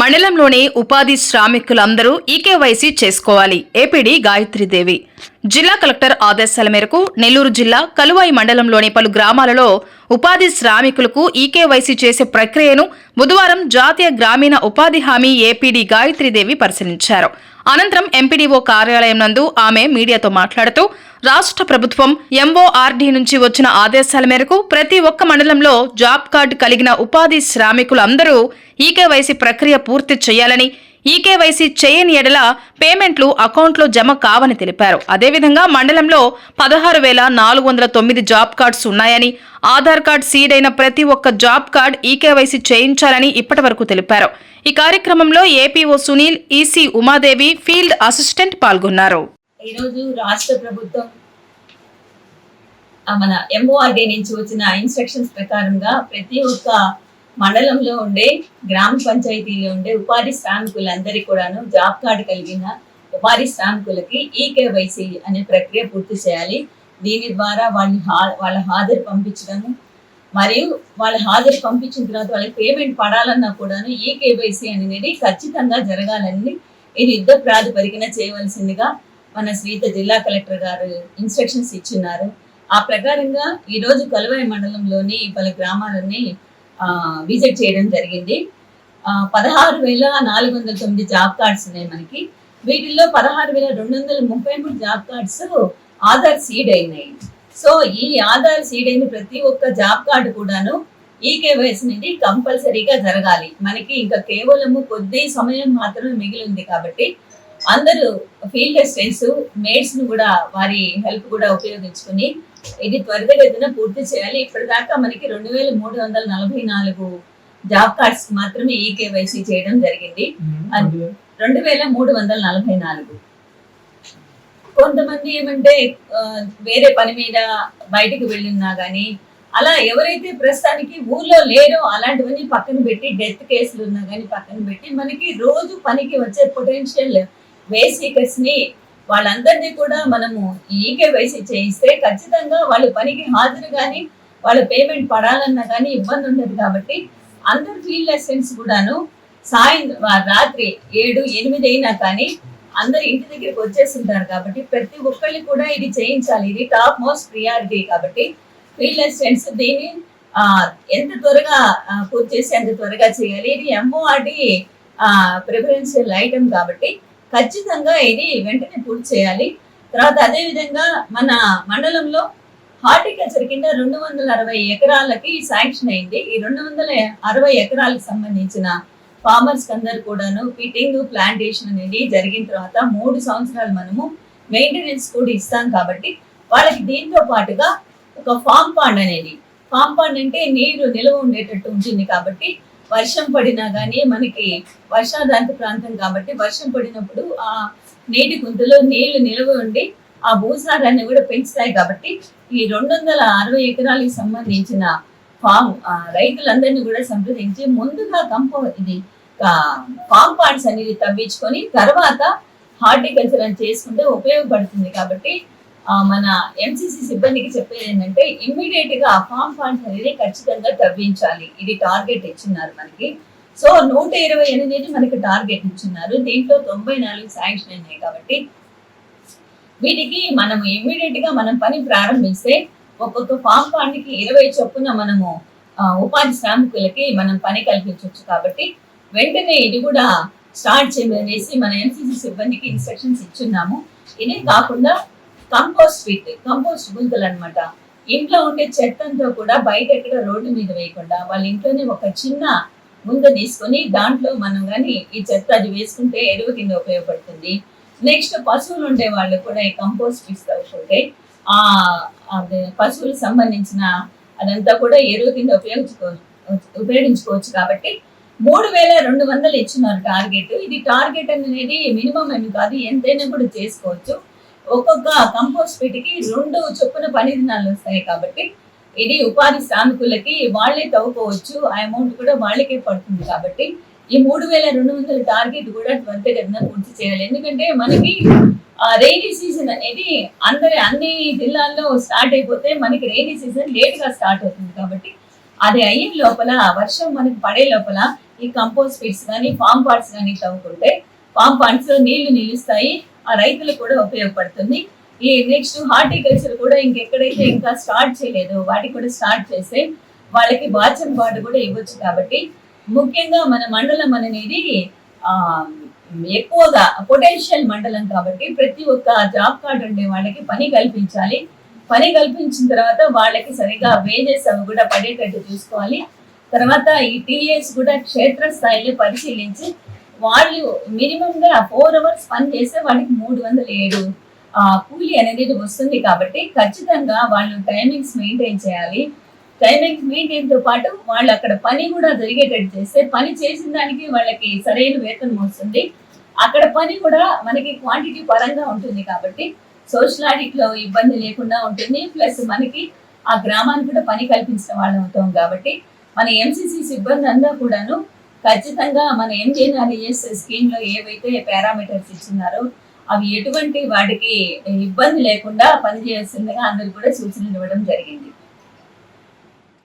మండలంలోని ఉపాధి శ్రామికులందరూ ఈకేవైసీ చేసుకోవాలి. ఏపీడీ గాయత్రీదేవి జిల్లా కలెక్టర్ ఆదేశాల మేరకు నెల్లూరు జిల్లా కలువాయి మండలంలోని పలు గ్రామాలలో ఉపాధి శ్రామికులకు ఈకేవైసీ చేసే ప్రక్రియను బుధవారం జాతీయ గ్రామీణ ఉపాధి హామీ ఏపీడీ గాయత్రీదేవి పరిశీలించారు. అనంతరం ఎంపీడీఓ కార్యాలయం నందు ఆమె మీడియాతో మాట్లాడుతూ రాష్ట్ర ప్రభుత్వం ఎంఓఆర్డీ నుంచి వచ్చిన ఆదేశాల మేరకు ప్రతి ఒక్క మండలంలో జాబ్ కార్డు కలిగిన ఉపాధి శ్రామికులందరూ ఈకేవైసీ ప్రక్రియ పూర్తి చేయాలని ఈకేవైసీ చేయని ఎడల పేమెంట్లు అకౌంట్లో జమ కావని తెలిపారు. అదేవిధంగా మండలంలో పదహారు వేల నాలుగు వందల తొమ్మిది జాబ్ కార్డ్స్ ఉన్నాయని ఆధార్ కార్డ్ సీడ్ అయిన ప్రతి ఒక్క జాబ్ కార్డ్ ఈకేవైసీ చేయించాలని ఇప్పటి తెలిపారు. ఈ కార్యక్రమంలో APO Sunil EC Umadevi field assistant పాల్గొన్నారు. ఈరోజు రాష్ట్ర ప్రభుత్వం మన ఎంఓఆర్డి నుంచి వచ్చిన ఇన్స్ట్రక్షన్స్ ప్రకారంగా ప్రతి ఒక్క మండలంలో ఉండే గ్రామ పంచాయతీలో ఉండే ఉపాధి శ్రామికులందరికీ కూడాను జాబ్ కార్డు కలిగిన ఉపాధి శ్రామికులకి ఈకేవైసీ అనే ప్రక్రియ పూర్తి చేయాలి. దీని ద్వారా వాళ్ళని హా వాళ్ళ హాజరు పంపించడము మరియు వాళ్ళ హాజరు పంపించిన తర్వాత వాళ్ళకి పేమెంట్ పడాలన్నా కూడాను ఈ అనేది ఖచ్చితంగా జరగాలని ఇది యుద్ధ ప్రాతిపదికన చేయవలసిందిగా మన శ్రీత జిల్లా కలెక్టర్ గారు ఇన్స్ట్రక్షన్స్ ఇచ్చిన్నారు. ఆ ప్రకారంగా ఈరోజు రోజు కలువాయి మండలంలోని పలు గ్రామాలని విజిట్ చేయడం జరిగింది. పదహారు వేల నాలుగు వందల తొమ్మిది జాబ్ కార్డ్స్ ఉన్నాయి మనకి. వీటిల్లో పదహారు వేల రెండు వందల ముప్పై మూడు జాబ్ కార్డ్స్ ఆధార్ సీడ్ అయినాయి. సో ఈ ఆధార్ సీడ్ అయిన ప్రతి ఒక్క జాబ్ కార్డు కూడాను ఈ కేవైసీ నుండి కంపల్సరీగా జరగాలి. మనకి ఇంకా కేవలము కొద్ది సమయం మాత్రమే మిగిలి ఉంది కాబట్టి అందరూ ఫీల్డ్ అసిస్టెంట్స్ మేడ్స్ను కూడా వారి హెల్ప్ కూడా ఉపయోగించుకుని ఇది త్వరితగతిన పూర్తి చేయాలి. ఇప్పటిదాకా మనకి రెండు వేల మూడు వందల నలభై నాలుగు జాబ్ కార్డ్స్ మాత్రమే ఈ కేవైసీ చేయడం జరిగింది. రెండు వేల మూడు వందల నలభై నాలుగు. కొంతమంది ఏమంటే వేరే పని మీద బయటికి వెళ్ళినా గానీ అలా ఎవరైతే ప్రస్తుతానికి ఊర్లో లేరో అలాంటివన్నీ పక్కన పెట్టి డెత్ కేసులు ఉన్నా కానీ పక్కన పెట్టి మనకి రోజు పనికి వచ్చే పొటెన్షియల్ వేసీకర్స్ని వాళ్ళందరినీ కూడా మనము ఈకేవైసీ చేయిస్తే ఖచ్చితంగా వాళ్ళు పనికి హాజరు కానీ వాళ్ళ పేమెంట్ పడాలన్నా కానీ ఇబ్బంది ఉండదు కాబట్టి అందరు ఫీల్డ్ అసిస్టెంట్స్ కూడాను సాయంత్రం రాత్రి ఏడు ఎనిమిది అయినా కానీ అందరు ఇంటి దగ్గరికి వచ్చేస్తుంటారు కాబట్టి ప్రతి ఒక్కళ్ళు కూడా ఇది చేయించాలి. ఇది టాప్ మోస్ట్ ప్రియారిటీ కాబట్టి ఫీల్డ్ అసిస్టెంట్స్ దీన్ని ఎంత త్వరగా పూర్తి చేసి అంత త్వరగా చేయాలి. ఇది ఎంఓఆర్డి ప్రిఫరెన్షియల్ ఐటమ్ కాబట్టి ఖచ్చితంగా ఇది వెంటనే పూర్తి చేయాలి. తర్వాత అదే విధంగా మన మండలంలో హార్టికల్చర్ కింద రెండు వందల అరవై ఎకరాలకి శాంక్షన్ అయింది. ఈ రెండు వందల అరవై ఎకరాలకు సంబంధించిన ఫార్మర్స్ అందరు కూడాను ఫిట్టింగ్ ప్లాంటేషన్ అనేది జరిగిన తర్వాత మూడు సంవత్సరాలు మనము మెయింటెనెన్స్ కూడా ఇస్తాం కాబట్టి వాళ్ళకి దీంతో పాటుగా ఒక ఫామ్ పాండ్ అనేది. ఫామ్ పాండ్ అంటే నీరు నిల్వ ఉండేటట్టు ఉంటుంది కాబట్టి వర్షం పడినా కానీ మనకి వర్షాధారిత ప్రాంతం కాబట్టి వర్షం పడినప్పుడు ఆ నీటి గుంతలో నీళ్ళు నిలువ ఉండి ఆ భూసారాన్ని కూడా పెంచుతాయి కాబట్టి ఈ రెండు వందల అరవై ఎకరాలకు సంబంధించిన ఫామ్ రైతులందరినీ కూడా సంప్రదించి ముందుగా కంపో ఇది ఫామ్ పాండ్స్ అనేది తవ్వించుకొని తర్వాత హార్టికల్చర్ అని చేసుకుంటే ఉపయోగపడుతుంది కాబట్టి మన ఎంసీసీ సిబ్బందికి చెప్పేది ఏంటంటే ఇమ్మీడియట్గా ఫామ్ ఫండ్స్ అనేది ఖచ్చితంగా తవ్వించాలి. ఇది టార్గెట్ ఇచ్చిన్నారు మనకి. సో నూట ఇరవై ఎనిమిది మనకి టార్గెట్ ఇచ్చిన్నారు దీంట్లో తొంభై నాలుగు శాంక్షన్ అయినాయి కాబట్టి వీటికి మనం ఇమ్మీడియట్గా మనం పని ప్రారంభిస్తే ఒక్కొక్క ఫామ్ ఫండ్కి ఇరవై చొప్పున మనము ఉపాధి శ్రామికులకి మనం పని కల్పించవచ్చు కాబట్టి వెంటనే ఇది కూడా స్టార్ట్ చేయమనేసి మన ఎంసీసీ సిబ్బందికి ఇన్స్ట్రక్షన్స్ ఇచ్చున్నాము. ఇదే కాకుండా కంపోస్ట్ ఫీట్ కంపోస్ట్ గుంతలు అన్నమాట. ఇంట్లో ఉండే చెత్తంతో కూడా బయట ఎక్కడ రోడ్డు మీద వేయకుండా వాళ్ళ ఇంట్లోనే ఒక చిన్న ముందు తీసుకొని దాంట్లో మనం కానీ ఈ చెత్త అది వేసుకుంటే ఎరువు కింద ఉపయోగపడుతుంది. నెక్స్ట్ పశువులు ఉండే వాళ్ళు కూడా ఈ కంపోస్ట్ తీసుకుంటే ఆ పశువులకు సంబంధించిన అదంతా కూడా ఎరువు కింద ఉపయోగించుకో ఉపయోగించుకోవచ్చు కాబట్టి మూడు వేల రెండు వందలు ఇచ్చినారు టార్గెట్. ఇది టార్గెట్ అనేది మినిమం ఏమి కాదు ఎంతైనా కూడా చేసుకోవచ్చు. ఒక్కొక్క కంపోస్ట్ పెటికి రెండు చొప్పున పని దినాలు వస్తాయి కాబట్టి ఇది ఉపాధి శ్రామికులకి వాళ్ళే తవ్వుకోవచ్చు. ఆ అమౌంట్ కూడా వాళ్ళకే పడుతుంది కాబట్టి ఈ మూడు వేల రెండు వందల టార్గెట్ కూడా త్వరితగతిన పూర్తి చేయాలి. ఎందుకంటే మనకి రైనీ సీజన్ అనేది అందరి అన్ని జిల్లాల్లో స్టార్ట్ అయిపోతే మనకి రైనీ సీజన్ లేట్గా స్టార్ట్ అవుతుంది కాబట్టి అది అయ్యే లోపల వర్షం మనకి పడే లోపల ఈ కంపోస్ట్ పిట్స్ కానీ ఫామ్ పార్ట్స్ కానీ తవ్వుకుంటే ఫామ్ పార్ట్స్లో నీళ్ళు నిలుస్తాయి. ఆ రైతులకు కూడా ఉపయోగపడుతుంది. ఈ నెక్స్ట్ హార్టికల్చర్ కూడా ఇంకెక్కడైతే ఇంకా స్టార్ట్ చేయలేదు వాటికి కూడా స్టార్ట్ చేస్తే వాళ్ళకి బాచం కార్డు కూడా ఇవ్వచ్చు కాబట్టి ముఖ్యంగా మన మండలం అనేది ఆ, ఎక్కువగా పొటెన్షియల్ మండలం కాబట్టి ప్రతి ఒక్క జాబ్ కార్డు ఉండే వాళ్ళకి పని కల్పించాలి. పని కల్పించిన తర్వాత వాళ్ళకి సరిగా వేజెస్ అవి కూడా పడేటట్టు చూసుకోవాలి. తర్వాత ఈ టీఏస్ కూడా క్షేత్రస్థాయిలో పరిశీలించి వాళ్ళు మినిమం గా ఫోర్ అవర్స్ పని చేస్తే వాళ్ళకి మూడు వందల ఏడు. కూలి అనేది వస్తుంది కాబట్టి ఖచ్చితంగా వాళ్ళు టైమింగ్స్ మెయింటైన్ చేయాలి. టైమింగ్స్ మెయింటైన్తో పాటు వాళ్ళు అక్కడ పని కూడా జరిగేటట్టు చేస్తే పని చేసిన దానికి వాళ్ళకి సరైన వేతనం వస్తుంది. అక్కడ పని కూడా మనకి క్వాంటిటీ పరంగా ఉంటుంది కాబట్టి సోషల్ ఆడిట్లో ఇబ్బంది లేకుండా ఉంటుంది. ప్లస్ మనకి ఆ గ్రామానికి కూడా పని కల్పించిన వాళ్ళం అవుతాం కాబట్టి మన ఎంసీసీ సిబ్బంది అంతా కూడాను ఖచ్చితంగా మనం ఏం చేయాలి స్కీమ్లో ఏవైతే పారామీటర్స్ ఇచ్చినారో అవి ఎటువంటి వాటికి ఇబ్బంది లేకుండా పనిచేస్తుండగా అందరు కూడా సూచనలు ఇవ్వడం జరిగింది.